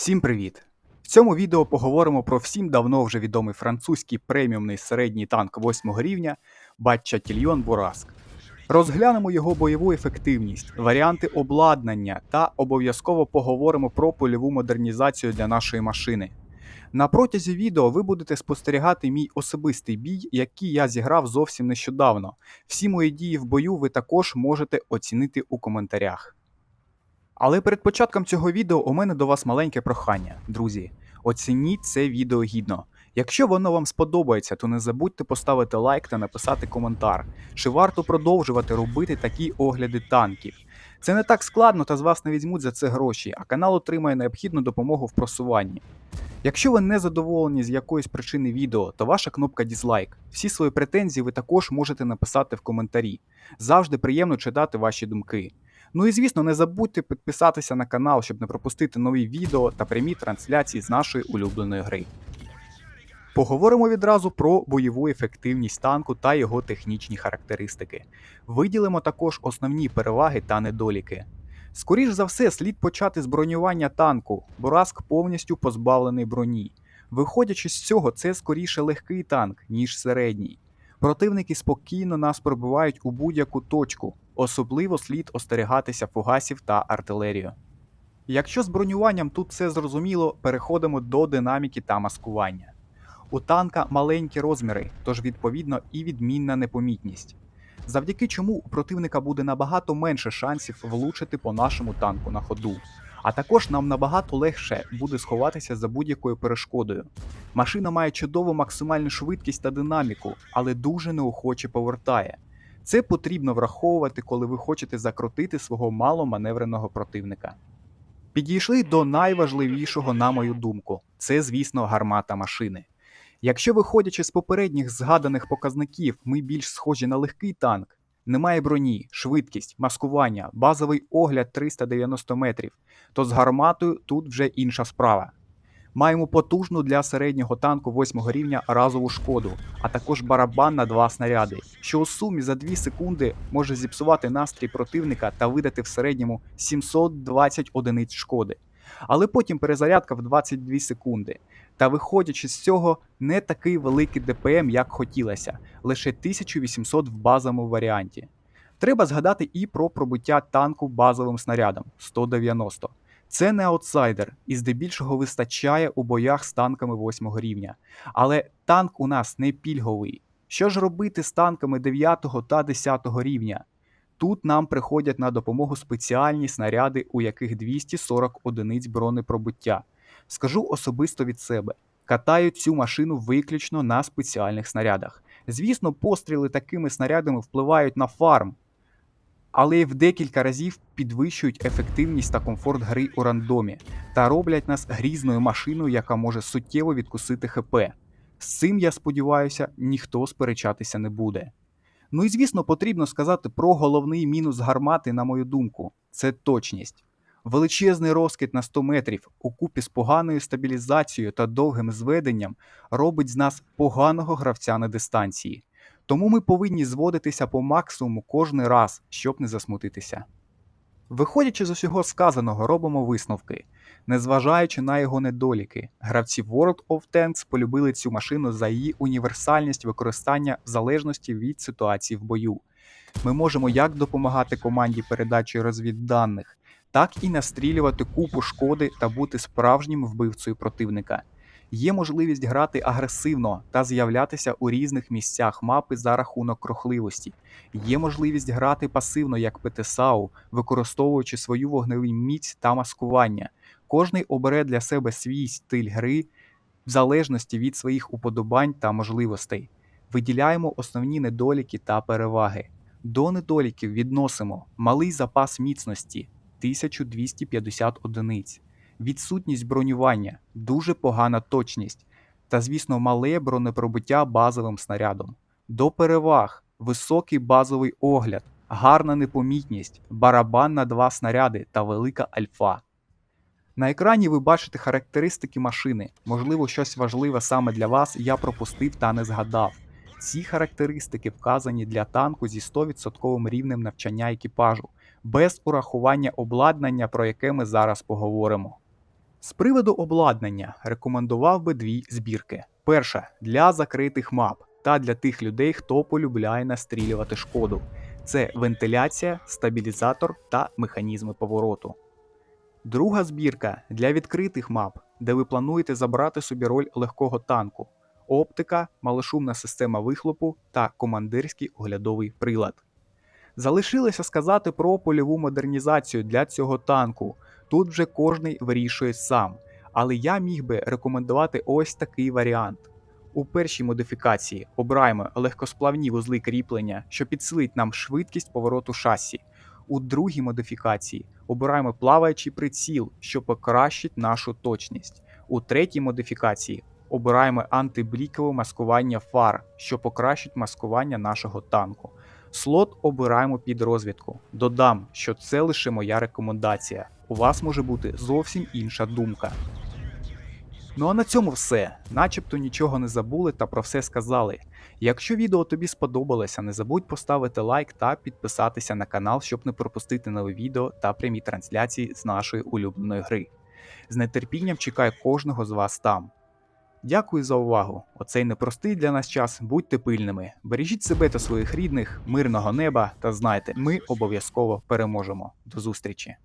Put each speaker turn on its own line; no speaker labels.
Всім привіт! В цьому відео поговоримо про всім давно вже відомий французький преміумний середній танк 8 рівня Батчатільйон Бураск. Розглянемо його бойову ефективність, варіанти обладнання та обов'язково поговоримо про польову модернізацію для нашої машини. На протязі відео ви будете спостерігати мій особистий бій, який я зіграв зовсім нещодавно. Всі мої дії в бою ви також можете оцінити у коментарях. Але перед початком цього відео у мене до вас маленьке прохання, друзі. Оцініть це відео гідно. Якщо воно вам сподобається, то не забудьте поставити лайк та написати коментар. Чи варто продовжувати робити такі огляди танків? Це не так складно, та з вас не візьмуть за це гроші, а канал отримає необхідну допомогу в просуванні. Якщо ви не задоволені з якоїсь причини відео, то ваша кнопка дізлайк. Всі свої претензії ви також можете написати в коментарі. Завжди приємно читати ваші думки. Ну і звісно, не забудьте підписатися на канал, щоб не пропустити нові відео та прямі трансляції з нашої улюбленої гри. Поговоримо відразу про бойову ефективність танку та його технічні характеристики. Виділимо також основні переваги та недоліки. Скоріш за все, слід почати з бронювання танку, бо Раск повністю позбавлений броні. Виходячи з цього, це скоріше легкий танк, ніж середній. Противники спокійно нас пробивають у будь-яку точку, особливо слід остерігатися фугасів та артилерію. Якщо з бронюванням тут все зрозуміло, переходимо до динаміки та маскування. У танка маленькі розміри, тож відповідно і відмінна непомітність. Завдяки чому у противника буде набагато менше шансів влучити по нашому танку на ходу. А також нам набагато легше буде сховатися за будь-якою перешкодою. Машина має чудову максимальну швидкість та динаміку, але дуже неохоче повертає. Це потрібно враховувати, коли ви хочете закрутити свого маломаневреного противника. Підійшли до найважливішого, на мою думку, це, звісно, гармата машини. Якщо, виходячи з попередніх згаданих показників, ми більш схожі на легкий танк, немає броні, швидкість, маскування, базовий огляд 390 метрів, то з гарматою тут вже інша справа. Маємо потужну для середнього танку 8 рівня разову шкоду, а також барабан на два снаряди, що у сумі за 2 секунди може зіпсувати настрій противника та видати в середньому 720 одиниць шкоди. Але потім перезарядка в 22 секунди. Та виходячи з цього, не такий великий ДПМ, як хотілося, лише 1800 в базовому варіанті. Треба згадати і про пробиття танку базовим снарядом 190. Це не аутсайдер і здебільшого вистачає у боях з танками 8 рівня. Але танк у нас не пільговий. Що ж робити з танками 9 та 10 рівня? Тут нам приходять на допомогу спеціальні снаряди, у яких 240 одиниць бронепробиття. Скажу особисто від себе: катаю цю машину виключно на спеціальних снарядах. Звісно, постріли такими снарядами впливають на фарм, але й в декілька разів підвищують ефективність та комфорт гри у рандомі та роблять нас грізною машиною, яка може суттєво відкусити ХП. З цим, я сподіваюся, ніхто сперечатися не буде. Ну і звісно, потрібно сказати про головний мінус гармати, на мою думку, це точність. Величезний розкид на 100 метрів у купі з поганою стабілізацією та довгим зведенням робить з нас поганого гравця на дистанції. Тому ми повинні зводитися по максимуму кожний раз, щоб не засмутитися. Виходячи з усього сказаного, робимо висновки. Незважаючи на його недоліки, гравці World of Tanks полюбили цю машину за її універсальність використання в залежності від ситуації в бою. Ми можемо як допомагати команді передачі розвідданих, так і настрілювати купу шкоди та бути справжнім вбивцею противника. Є можливість грати агресивно та з'являтися у різних місцях мапи за рахунок крохливості. Є можливість грати пасивно як ПТСАУ, використовуючи свою вогневу міць та маскування. Кожний обере для себе свій стиль гри в залежності від своїх уподобань та можливостей. Виділяємо основні недоліки та переваги. До недоліків відносимо малий запас міцності 1250 одиниць відсутність бронювання, дуже погана точність та, звісно, мале бронепробиття базовим снарядом. До переваг високий базовий огляд, гарна непомітність, барабан на два снаряди та велика альфа. На екрані ви бачите характеристики машини, можливо, щось важливе саме для вас я пропустив та не згадав. Ці характеристики вказані для танку зі 100% рівнем навчання екіпажу, без урахування обладнання, про яке ми зараз поговоримо. З приводу обладнання рекомендував би дві збірки: перша для закритих мап та для тих людей, хто полюбляє настрілювати шкоду. Це вентиляція, стабілізатор та механізми повороту. Друга збірка для відкритих мап, де ви плануєте забрати собі роль легкого танку, оптика, малошумна система вихлопу та командирський оглядовий прилад. Залишилося сказати про польову модернізацію для цього танку. Тут вже кожний вирішує сам. Але я міг би рекомендувати ось такий варіант. У першій модифікації обираємо легкосплавні вузли кріплення, що підсилить нам швидкість повороту шасі. У другій модифікації обираємо плаваючий приціл, що покращить нашу точність. У третій модифікації обираємо антиблікове маскування фар, що покращить маскування нашого танку. Слот обираємо під розвідку. Додам, що це лише моя рекомендація. У вас може бути зовсім інша думка. Ну а на цьому все. Начебто нічого не забули та про все сказали. Якщо відео тобі сподобалося, не забудь поставити лайк та підписатися на канал, щоб не пропустити нові відео та прямі трансляції з нашої улюбленої гри. З нетерпінням чекаю кожного з вас там. Дякую за увагу. Оцей непростий для нас час. Будьте пильними. Бережіть себе та своїх рідних, мирного неба та знайте, ми обов'язково переможемо. До зустрічі!